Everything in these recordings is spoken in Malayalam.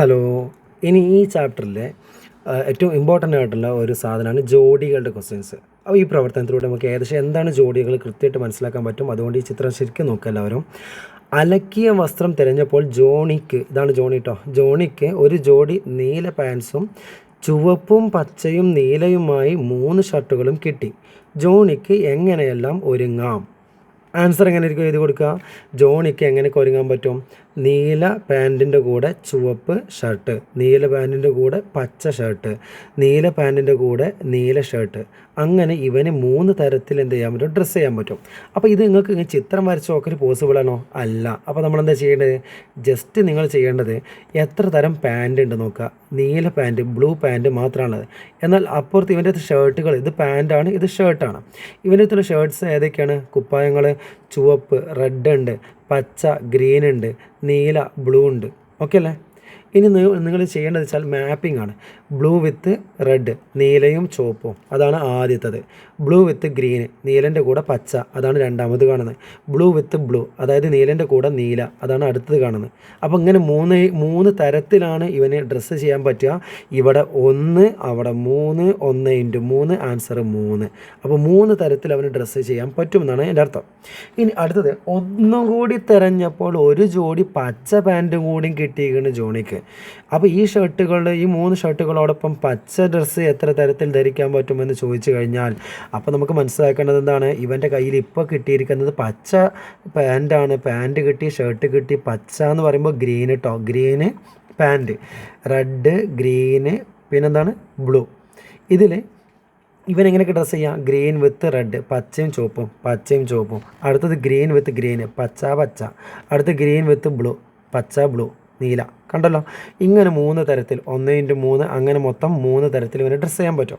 ഹലോ ഇനി ഈ ചാപ്റ്ററിലെ ഏറ്റവും ഇമ്പോർട്ടന്റ് ആയിട്ടുള്ള ഒരു സാധനമാണ് ജോഡികളുടെ ക്വസ്റ്റ്യൻസ് അപ്പോൾ ഈ പ്രവർത്തനത്തിലൂടെ നമുക്ക് ഏകദേശം എന്താണ് ജോഡികൾ കൃത്യമായിട്ട് മനസ്സിലാക്കാൻ പറ്റും? അതുകൊണ്ട് ഈ ചിത്രം ശരിക്കും നോക്കുക എല്ലാവരും. അലക്കിയ വസ്ത്രം തിരഞ്ഞപ്പോൾ ജോണിക്ക് ഇതാണ് ജോണി കേട്ടോ ജോണിക്ക് ഒരു ജോഡി നീല പാൻസും ചുവപ്പും പച്ചയും നീലയുമായി മൂന്ന് ഷർട്ടുകളും കിട്ടി. ജോണിക്ക് എങ്ങനെയെല്ലാം ഒരുങ്ങാം? ആൻസർ എങ്ങനെ ആയിരിക്കും എഴുതി കൊടുക്കുക? ജോണിക്ക് എങ്ങനെയൊക്കെ ഒരുങ്ങാൻ പറ്റും? നീല പാന്റിന്റെ കൂടെ ചുവപ്പ് ഷർട്ട്. നീല പാന്റിന്റെ കൂടെ പച്ച ഷർട്ട്. നീല പാന്റിന്റെ കൂടെ നീല ഷർട്ട്. അങ്ങനെ ഇവന് മൂന്ന് തരത്തിൽ എന്ത് ചെയ്യാൻ പറ്റും? ഡ്രസ്സ് ചെയ്യാൻ പറ്റും. അപ്പോൾ ഇത് നിങ്ങൾക്ക് ഇങ്ങനെ ചിത്രം വരച്ച് നോക്കൽ പോസിബിൾ ആണോ? അല്ല. അപ്പോൾ നമ്മൾ എന്താ ചെയ്യേണ്ടത്? ജസ്റ്റ് നിങ്ങൾ ചെയ്യേണ്ടത് എത്ര തരം പാന്റ് ഉണ്ട് നോക്കുക. നീല പാന്റ് ബ്ലൂ പാന്റ് മാത്രമാണുള്ളത്. എന്നാൽ അപ്പുറത്ത് ഇവന്റെ ഷർട്ടുകൾ ഇത് പാന്റാണ് ഇത് ഷർട്ടാണ് ഇവന്റെ അടുത്തുള്ള ഷർട്ട്സ് ഏതൊക്കെയാണ്? കുപ്പായങ്ങൾ ചുവപ്പ് റെഡ് ഉണ്ട് പച്ച ഗ്രീൻ ഉണ്ട് നീല ബ്ലൂ ഉണ്ട്. ഓക്കെ അല്ലേ? ഇനി നിങ്ങൾ ചെയ്യേണ്ടത് വെച്ചാൽ മാപ്പിംഗ് ആണ്. ബ്ലൂ വിത്ത് റെഡ് നീലയും ചുവപ്പും. അതാണ് ആദ്യത്തത്. ബ്ലൂ വിത്ത് ഗ്രീന് നീലന്റെ കൂടെ പച്ച. അതാണ് രണ്ടാമത് കാണുന്നത്. ബ്ലൂ വിത്ത് ബ്ലൂ അതായത് നീലന്റെ കൂടെ നീല. അതാണ് അടുത്തത് കാണുന്നത്. അപ്പോൾ ഇങ്ങനെ മൂന്ന് മൂന്ന് തരത്തിലാണ് ഇവന് ഡ്രസ്സ് ചെയ്യാൻ പറ്റുക. ഇവിടെ ഒന്ന് അവിടെ മൂന്ന് ഒന്ന് ഇന്റു മൂന്ന് ആൻസർ മൂന്ന്. അപ്പോൾ മൂന്ന് തരത്തിൽ അവന് ഡ്രസ്സ് ചെയ്യാൻ പറ്റുമെന്നാണ് എന്റെ അർത്ഥം. ഇനി അടുത്തത് ഒന്നും കൂടി തിരഞ്ഞപ്പോൾ ഒരു ജോഡി പച്ച പാന്റും കൂടിയും കിട്ടിയിരിക്കുന്നു ജോണിക്ക്. അപ്പോൾ ഈ ഷർട്ടുകൾ ഈ മൂന്ന് ഷർട്ടുകളോടൊപ്പം പച്ച ഡ്രസ്സ് എത്ര തരത്തിൽ ധരിക്കാൻ പറ്റുമെന്ന് ചോദിച്ചു കഴിഞ്ഞാൽ അപ്പോൾ നമുക്ക് മനസ്സിലാക്കേണ്ടത് എന്താണ്? ഇവന്റെ കയ്യിൽ ഇപ്പോൾ കിട്ടിയിരിക്കുന്നത് പച്ച പാന്റാണ് പാന്റ് കിട്ടി ഷർട്ട് കിട്ടി പച്ച എന്ന് പറയുമ്പോൾ ഗ്രീൻ കേട്ടോ ഗ്രീന് പാന്റ് റെഡ് ഗ്രീന് പിന്നെന്താണ്? ബ്ലൂ ഇതിൽ ഇവൻ എങ്ങനെയൊക്കെ ഡ്രസ്സ് ചെയ്യാം? ഗ്രീൻ വിത്ത് റെഡ് പച്ചയും ചുവപ്പും പച്ചയും ചുവപ്പും. അടുത്തത് ഗ്രീൻ വിത്ത് ഗ്രീന് പച്ച പച്ച. അടുത്ത് ഗ്രീൻ വിത്ത് ബ്ലൂ പച്ച ബ്ലൂ നീല. കണ്ടല്ലോ? ഇങ്ങനെ മൂന്ന് തരത്തിൽ ഒന്ന് ഇന്റു മൂന്ന് അങ്ങനെ മൊത്തം മൂന്ന് തരത്തിൽ ഇവന് ഡ്രസ്സ് ചെയ്യാൻ പറ്റും.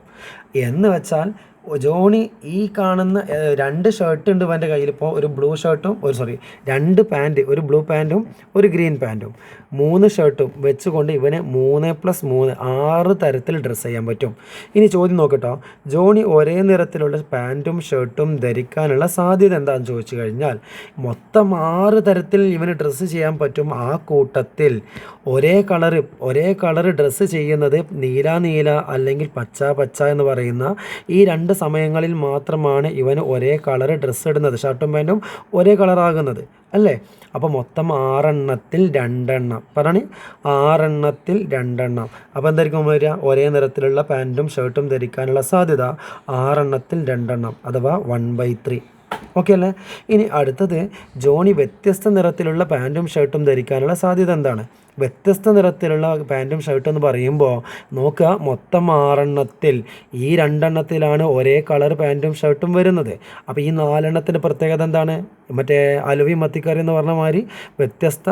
എന്ന് വെച്ചാൽ ജോണി ഈ കാണുന്ന രണ്ട് ഷർട്ട് ഉണ്ട് ഇവന്റെ കയ്യിൽ. ഇപ്പോൾ ഒരു ബ്ലൂ ഷർട്ടും ഒരു സോറി രണ്ട് പാന്റ് ഒരു ബ്ലൂ പാന്റും ഒരു ഗ്രീൻ പാന്റും മൂന്ന് ഷർട്ടും വെച്ചുകൊണ്ട് ഇവന് മൂന്ന് പ്ലസ് മൂന്ന് ആറ് തരത്തിൽ ഡ്രസ്സ് ചെയ്യാൻ പറ്റും. ഇനി ചോദ്യം നോക്കട്ടോ. ജോണി ഒരേ നിറത്തിലുള്ള പാന്റും ഷർട്ടും ധരിക്കാനുള്ള സാധ്യത എന്താണെന്ന് ചോദിച്ചു കഴിഞ്ഞാൽ മൊത്തം ആറ് തരത്തിൽ ഇവന് ഡ്രസ്സ് ചെയ്യാൻ പറ്റും ആ കൂട്ടത്തിൽ. ഒരേ കളറ് ഒരേ കളർ ഡ്രസ്സ് ചെയ്യുന്നത് നീല നീല അല്ലെങ്കിൽ പച്ച പച്ച എന്ന് പറയുന്ന ഈ രണ്ട് സമയങ്ങളിൽ മാത്രമാണ് ഇവന് ഒരേ കളർ ഡ്രസ്സ് ഇടുന്നത്. ഷർട്ടും പാന്റും ഒരേ കളറാകുന്നത് അല്ലേ? അപ്പോൾ മൊത്തം ആറെണ്ണത്തിൽ രണ്ടെണ്ണം. പറയണേ ആറെണ്ണത്തിൽ രണ്ടെണ്ണം. അപ്പോൾ എന്തായിരിക്കും വരിക? ഒരേ നിറത്തിലുള്ള പാന്റും ഷർട്ടും ധരിക്കാനുള്ള സാധ്യത ആറെണ്ണത്തിൽ രണ്ടെണ്ണം. അഥവാ വൺ ബൈ ത്രീ ഓക്കെ അല്ലേ? ഇനി അടുത്തത് ജോണി വ്യത്യസ്ത നിറത്തിലുള്ള പാന്റും ഷർട്ടും ധരിക്കാനുള്ള സാധ്യത എന്താണ്? വ്യത്യസ്ത നിറത്തിലുള്ള പാന്റും ഷർട്ടും എന്ന് പറയുമ്പോൾ നോക്കുക മൊത്തം ആറെണ്ണത്തിൽ ഈ രണ്ടെണ്ണത്തിലാണ് ഒരേ കളർ പാന്റും ഷർട്ടും വരുന്നത്. അപ്പോൾ ഈ നാലെണ്ണത്തിന്റെ പ്രത്യേകത എന്താണ്? മറ്റേ അലവി മത്തിക്കറി എന്ന് പറഞ്ഞ മാതിരി വ്യത്യസ്ത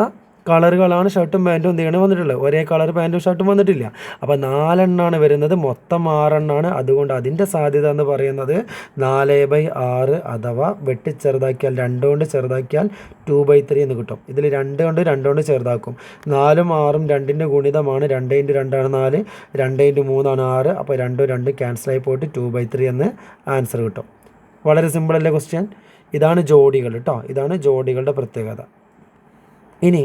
കളറുകളാണ് ഷർട്ടും പാന്റും എന്ത് വന്നിട്ടുള്ളത്. ഒരേ കളർ പാന്റും ഷർട്ടും വന്നിട്ടില്ല. അപ്പോൾ നാലെണ്ണമാണ് വരുന്നത്. മൊത്തം ആറെണ്ണമാണ് അതുകൊണ്ട് അതിന്റെ സാധ്യത എന്ന് പറയുന്നത് നാല് ബൈ ആറ് അഥവാ വെട്ടി ചെറുതാക്കിയാൽ രണ്ട് കൊണ്ട് ചെറുതാക്കിയാൽ ടു ബൈ ത്രീ എന്ന് കിട്ടും. ഇതിൽ രണ്ട് കൊണ്ട് രണ്ട് കൊണ്ട് ചെറുതാക്കും. നാലും ആറും രണ്ടിന്റെ ഗുണിതമാണ് രണ്ട് ഇന്റു രണ്ടാണ് നാല് രണ്ട് ഇന്റു മൂന്നാണ് ആറ്. അപ്പോൾ രണ്ടും രണ്ട് ക്യാൻസലായി പോയിട്ട് ടു ബൈ ത്രീ എന്ന് ആൻസർ കിട്ടും. വളരെ സിമ്പിളല്ലേ ക്വസ്റ്റ്യൻ? ഇതാണ് ജോഡികൾ കേട്ടോ ഇതാണ് ജോഡികളുടെ പ്രത്യേകത. ഇനി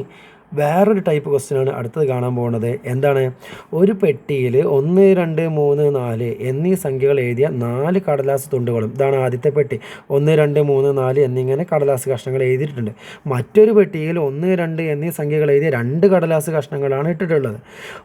വേറൊരു ടൈപ്പ് ക്വസ്റ്റ്യൻ ആണ് അടുത്തത് കാണാൻ പോകുന്നത്. എന്താണ്? ഒരു പെട്ടിയിൽ ഒന്ന് രണ്ട് മൂന്ന് നാല് എന്നീ സംഖ്യകൾ എഴുതിയ നാല് കടലാസ് തുണ്ടുകളും. ഇതാണ് ആദ്യത്തെ പെട്ടി. ഒന്ന് രണ്ട് മൂന്ന് നാല് എന്നിങ്ങനെ കടലാസ് കഷ്ണങ്ങൾ എഴുതിയിട്ടുണ്ട്. മറ്റൊരു പെട്ടിയിൽ ഒന്ന് രണ്ട് എന്നീ സംഖ്യകൾ എഴുതിയ രണ്ട് കടലാസ് കഷ്ണങ്ങളാണ് ഇട്ടിട്ടുള്ളത്.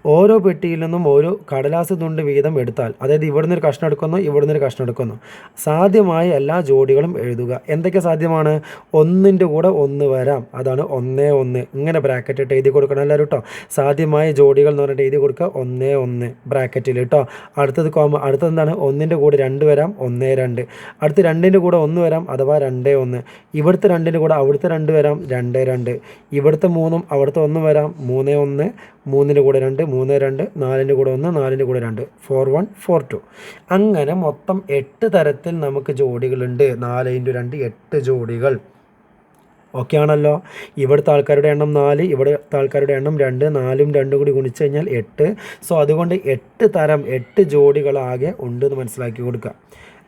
ഓരോ പെട്ടിയിൽ നിന്നും ഓരോ കടലാസ് തുണ്ട് വീതം എടുത്താൽ അതായത് ഇവിടുന്ന് ഒരു കഷ്ണം എടുക്കുന്നു ഇവിടുന്ന് ഒരു കഷ്ണം എടുക്കുന്നു. സാധ്യമായ എല്ലാ ജോഡികളും എഴുതുക. എന്തൊക്കെ സാധ്യമാണ്? ഒന്നിന്റെ കൂടെ ഒന്ന് വരാം. അതാണ് ഒന്നേ ഒന്ന്. ഇങ്ങനെ ബ്രാക്കറ്റ് ഇട്ട് എഴുതി കൊടുക്കണം എല്ലാവരും കേട്ടോ? സാധ്യമായ ജോഡികൾ എന്ന് പറഞ്ഞിട്ട് എഴുതി കൊടുക്കുക. ഒന്ന് ഒന്ന് ബ്രാക്കറ്റിൽ കേട്ടോ. അടുത്തത് കോമ അടുത്തത് എന്താണ്? ഒന്നിന്റെ കൂടെ രണ്ട് വരാം ഒന്ന് രണ്ട്. അടുത്ത് രണ്ടിന്റെ കൂടെ ഒന്ന് വരാം അഥവാ രണ്ടേ ഒന്ന്. ഇവിടുത്തെ രണ്ടിന്റെ കൂടെ അവിടുത്തെ രണ്ട് വരാം രണ്ട് രണ്ട്. ഇവിടുത്തെ മൂന്നും അവിടുത്തെ ഒന്നും വരാം മൂന്ന് ഒന്ന് മൂന്നിന്റെ കൂടെ രണ്ട് മൂന്ന് രണ്ട് നാലിന്റെ കൂടെ ഒന്ന് നാലിന്റെ കൂടെ രണ്ട്. Four one four two. അങ്ങനെ മൊത്തം എട്ട് തരത്തിൽ നമുക്ക് ജോഡികളുണ്ട്. നാല് ഇന്റു രണ്ട് എട്ട് ജോഡികൾ. ഓക്കെ ആണല്ലോ ഇവിടുത്തെ ആൾക്കാരുടെ എണ്ണം നാല് ഇവിടുത്തെ ആൾക്കാരുടെ എണ്ണം രണ്ട് നാലും രണ്ടും കൂടി ഗുണിച്ച് കഴിഞ്ഞാൽ എട്ട്. സോ അതുകൊണ്ട് എട്ട് തരം എട്ട് ജോഡികളാകെ ഉണ്ട് എന്ന് മനസ്സിലാക്കി കൊടുക്കുക.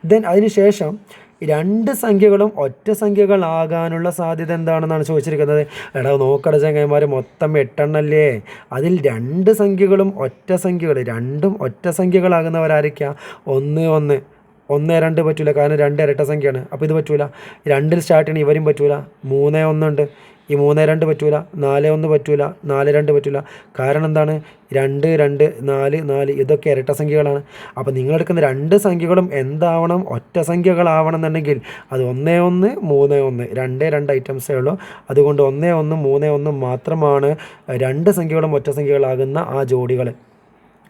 ദെൻ അതിന് ശേഷം രണ്ട് സംഖ്യകളും ഒറ്റ സംഖ്യകളാകാനുള്ള സാധ്യത എന്താണെന്നാണ് ചോദിച്ചിരിക്കുന്നത്? എടാ നോക്കട ചങ്ങന്മാർ മൊത്തം എട്ടെണ്ണല്ലേ? അതിൽ രണ്ട് സംഖ്യകളും ഒറ്റ സംഖ്യകൾ രണ്ടും ഒറ്റ സംഖ്യകളാകുന്നവരായിരിക്കാം. ഒന്ന് ഒന്ന്. ഒന്ന് രണ്ട് പറ്റൂല. കാരണം രണ്ട് ഇരട്ട സംഖ്യയാണ്. അപ്പോൾ ഇത് പറ്റൂല. രണ്ടിൽ സ്റ്റാർട്ട് ചെയ്യണം ഇവരും പറ്റൂല. മൂന്ന് ഒന്നുണ്ട് ഈ മൂന്ന് രണ്ട് പറ്റൂല. നാല് ഒന്ന് പറ്റൂല. നാല് രണ്ട് പറ്റൂല. കാരണം എന്താണ്? രണ്ട് രണ്ട് നാല് നാല് ഇതൊക്കെ ഇരട്ട സംഖ്യകളാണ്. അപ്പോൾ നിങ്ങളെടുക്കുന്ന രണ്ട് സംഖ്യകളും എന്താവണം? ഒറ്റ സംഖ്യകളാവണം എന്നുണ്ടെങ്കിൽ അത് ഒന്നേ ഒന്ന് മൂന്ന് ഒന്ന്. രണ്ടേ രണ്ട് ഐറ്റംസേ ഉള്ളൂ. അതുകൊണ്ട് ഒന്നേ ഒന്ന് മൂന്ന് ഒന്ന് മാത്രമാണ് രണ്ട് സംഖ്യകളും ഒറ്റ സംഖ്യകളാകുന്ന ആ ജോഡികൾ.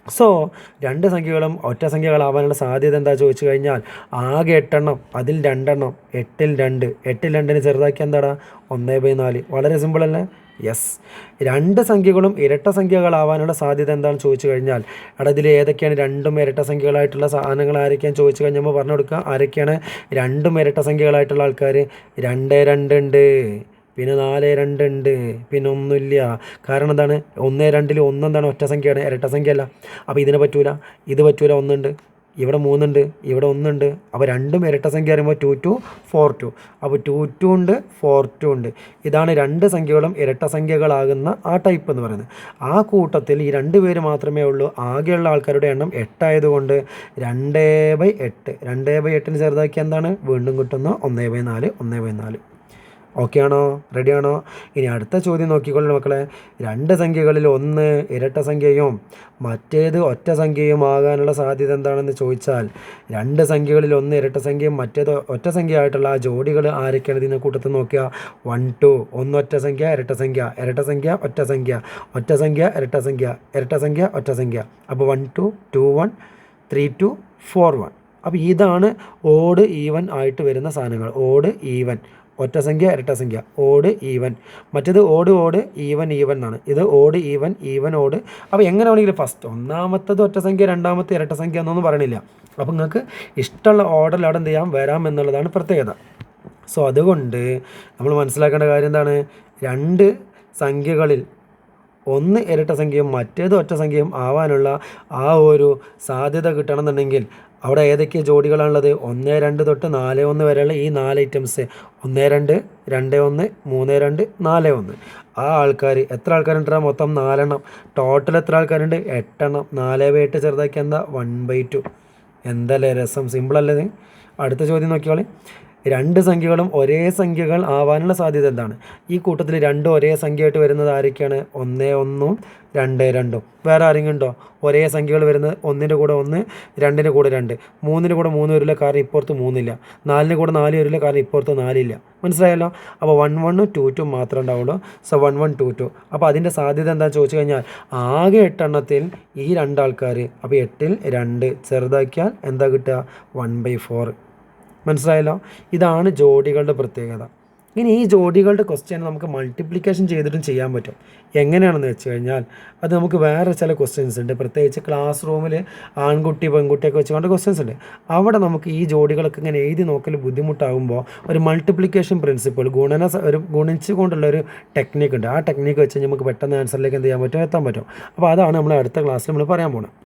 സോ രണ്ട് സംഖ്യകളും ഒറ്റ സംഖ്യകളാവാനുള്ള സാധ്യത എന്താ ചോദിച്ചു കഴിഞ്ഞാൽ ആകെ എട്ടെണ്ണം അതിൽ രണ്ടെണ്ണം എട്ടിൽ രണ്ട്. എട്ടിൽ രണ്ടിന് ചെറുതാക്കി എന്താടാ? ഒന്നേ ബൈ നാല്. വളരെ സിമ്പിൾ അല്ലേ? യെസ് രണ്ട് സംഖ്യകളും ഇരട്ട സംഖ്യകളാവാനുള്ള സാധ്യത എന്താണെന്ന് ചോദിച്ചു കഴിഞ്ഞാൽ എടാ ഇതിൽ ഏതൊക്കെയാണ് രണ്ടും ഇരട്ട സംഖ്യകളായിട്ടുള്ള സാധനങ്ങൾ ആരൊക്കെയാണ് ചോദിച്ചു കഴിഞ്ഞാൽ നമ്മൾ പറഞ്ഞു കൊടുക്കുക. ആരൊക്കെയാണ് രണ്ടും ഇരട്ട സംഖ്യകളായിട്ടുള്ള ആൾക്കാർ? രണ്ട് രണ്ട് ഉണ്ട്. പിന്നെ നാല് രണ്ട് ഉണ്ട് പിന്നെ ഒന്നുമില്ല. കാരണം എന്താണ്? ഒന്ന് രണ്ടിൽ ഒന്നെന്താണ് ഒറ്റ സംഖ്യയാണ്. ഇരട്ട സംഖ്യയല്ല. അപ്പോൾ ഇതിനെ പറ്റൂല. ഇത് പറ്റൂല. ഒന്നുണ്ട്. ഇവിടെ മൂന്നുണ്ട്. ഇവിടെ ഒന്നുണ്ട്. അപ്പോൾ രണ്ടും ഇരട്ട സംഖ്യ പറയുമ്പോൾ ടു ടു ഫോർ ടു അപ്പോൾ ടു ടു ഉണ്ട് ഫോർ ടു ഉണ്ട്. ഇതാണ് രണ്ട് സംഖ്യകളും ഇരട്ട സംഖ്യകളാകുന്ന ആ ടൈപ്പ് എന്ന് പറയുന്നത്. ആ കൂട്ടത്തിൽ ഈ രണ്ട് പേര് മാത്രമേ ഉള്ളൂ. ആകെയുള്ള ആൾക്കാരുടെ എണ്ണം എട്ടായതുകൊണ്ട് രണ്ടേ ബൈ എട്ട്. രണ്ടേ ബൈ എട്ടിന് ചെറുതാക്കി എന്താണ്? വീണ്ടും കിട്ടുന്ന ഒന്നേ ബൈ നാല് ഒന്നേ ബൈ നാല്. ഓക്കെ ആണോ റെഡി ആണോ ഇനി അടുത്ത ചോദ്യം നോക്കിക്കൊള്ളു മക്കളെ. രണ്ട് സംഖ്യകളിൽ ഒന്ന് ഇരട്ട സംഖ്യയും മറ്റേത് ഒറ്റ സംഖ്യയും ആകാനുള്ള സാധ്യത എന്താണെന്ന് ചോദിച്ചാൽ രണ്ട് സംഖ്യകളിൽ ഒന്ന് ഇരട്ട സംഖ്യയും മറ്റേത് ഒറ്റ സംഖ്യയായിട്ടുള്ള ആ ജോഡികൾ ആരൊക്കെയാണ് ഇതിനെ കൂട്ടത്തിൽ നോക്കുക വൺ ടു ഒന്നൊറ്റ സംഖ്യ ഇരട്ട സംഖ്യ. ഇരട്ട സംഖ്യ ഒറ്റ സംഖ്യ. ഒറ്റ സംഖ്യ ഇരട്ട സംഖ്യ. ഇരട്ട സംഖ്യ ഒറ്റ സംഖ്യ. അപ്പോൾ one two two one three two four one അപ്പോൾ ഇതാണ് ഓഡ് ഈവൻ ആയിട്ട് വരുന്ന സാധനങ്ങൾ. ഓഡ് ഈവൻ ഒറ്റ സംഖ്യ ഇരട്ട സംഖ്യ. ഓട് ഈവൻ മറ്റേത് ഓട് ഓട് ഈവൻ ഈവൻ എന്നാണ്. ഇത് ഓട് ഈവൻ ഈവൻ ഓട്. അപ്പോൾ എങ്ങനെ വേണമെങ്കിലും ഫസ്റ്റ് ഒന്നാമത്തത് ഒറ്റ സംഖ്യ രണ്ടാമത്തെ ഇരട്ട സംഖ്യ എന്നൊന്നും പറയണില്ല. അപ്പോൾ നിങ്ങൾക്ക് ഇഷ്ടമുള്ള ഓർഡറിൽ അവിടെ എന്ത് ചെയ്യാം? വരാം എന്നുള്ളതാണ് പ്രത്യേകത. സോ അതുകൊണ്ട് നമ്മൾ മനസ്സിലാക്കേണ്ട കാര്യം എന്താണ്? രണ്ട് സംഖ്യകളിൽ ഒന്ന് ഇരട്ട സംഖ്യയും മറ്റേത് ഒറ്റ സംഖ്യയും ആവാനുള്ള ആ ഒരു സാധ്യത കിട്ടണമെന്നുണ്ടെങ്കിൽ അവിടെ ഏതൊക്കെ ജോഡികളാണുള്ളത്? ഒന്ന് രണ്ട് തൊട്ട് നാല് ഒന്ന് വരെയുള്ള ഈ നാല് ഐറ്റംസ് ഒന്ന് രണ്ട് രണ്ട് ഒന്ന് മൂന്ന് രണ്ട് നാല് ഒന്ന്. ആ ആൾക്കാർ എത്ര ആൾക്കാരുണ്ടാ? മൊത്തം നാലെണ്ണം. ടോട്ടൽ എത്ര ആൾക്കാരുണ്ട്? എട്ടെണ്ണം. നാല് ബൈ എട്ട് ചെറുതാക്കി എന്താ? വൺ ബൈ ടു എന്തല്ലേ രസം? സിമ്പിളല്ലേ അടുത്ത ചോദ്യം നോക്കിയോളെ രണ്ട് സംഖ്യകളും ഒരേ സംഖ്യകൾ ആവാനുള്ള സാധ്യത എന്താണ്? ഈ കൂട്ടത്തിൽ രണ്ടും ഒരേ സംഖ്യയായിട്ട് വരുന്നത് ആരൊക്കെയാണ്? ഒന്ന് ഒന്നും രണ്ട് രണ്ടും. വേറെ ആരെങ്കിലും ഉണ്ടോ? ഒരേ സംഖ്യകൾ വരുന്നത് ഒന്നിന്റെ കൂടെ ഒന്ന് രണ്ടിന്റെ കൂടെ രണ്ട്. മൂന്നിന്റെ കൂടെ മൂന്ന് വരില്ല കാരണം ഇപ്പുറത്ത് മൂന്നില്ല. നാലിന്റെ കൂടെ നാല് വരില്ല കാരണം ഇപ്പുറത്ത് നാലില്ല. മനസ്സിലായല്ലോ? അപ്പോൾ വൺ വണ്ണും ടു ടു മാത്രമേ ഉണ്ടാവുള്ളൂ. So one one two two അപ്പോൾ അതിന്റെ സാധ്യത എന്താണെന്ന് ചോദിച്ചു കഴിഞ്ഞാൽ ആകെ എട്ടെണ്ണത്തിൽ ഈ രണ്ടാൾക്കാർ അപ്പോൾ എട്ടിൽ രണ്ട് ചെറുതാക്കിയാൽ എന്താ കിട്ടുക? വൺ ബൈ ഫോർ മനസ്സിലായല്ലോ? ഇതാണ് ജോഡികളുടെ പ്രത്യേകത. ഇനി ഈ ജോഡികളുടെ ക്വസ്റ്റ്യൻ നമുക്ക് മൾട്ടിപ്ലിക്കേഷൻ ചെയ്തിട്ടും ചെയ്യാൻ പറ്റും. എങ്ങനെയാണെന്ന് വെച്ച് കഴിഞ്ഞാൽ അത് നമുക്ക് വേറെ ചില ക്വസ്റ്റ്യൻസ് ഉണ്ട്. പ്രത്യേകിച്ച് ക്ലാസ് റൂമിൽ ആൺകുട്ടി പെൺകുട്ടിയൊക്കെ വെച്ചുകൊണ്ട് ക്വസ്റ്റ്യൻസ് ഉണ്ട്. അവിടെ നമുക്ക് ഈ ജോഡികളൊക്കെ ഇങ്ങനെ എഴുതി നോക്കൽ ബുദ്ധിമുട്ടാകുമ്പോൾ ഒരു മൾട്ടിപ്ലിക്കേഷൻ പ്രിൻസിപ്പിൾ ഗുണന ഒരു ഒരു ഗുണിച്ചുകൊണ്ടുള്ള ഒരു ഉണ്ട്. ആ ടെക്നിക്ക് വെച്ച് നമുക്ക് പെട്ടെന്ന് ആൻസറിലേക്ക് എന്ത് ചെയ്യാൻ പറ്റും? എത്താൻ പറ്റും. അപ്പോൾ അതാണ് നമ്മൾ അടുത്ത ക്ലാസ്സിൽ നമ്മൾ പറയാൻ പോകുന്നത്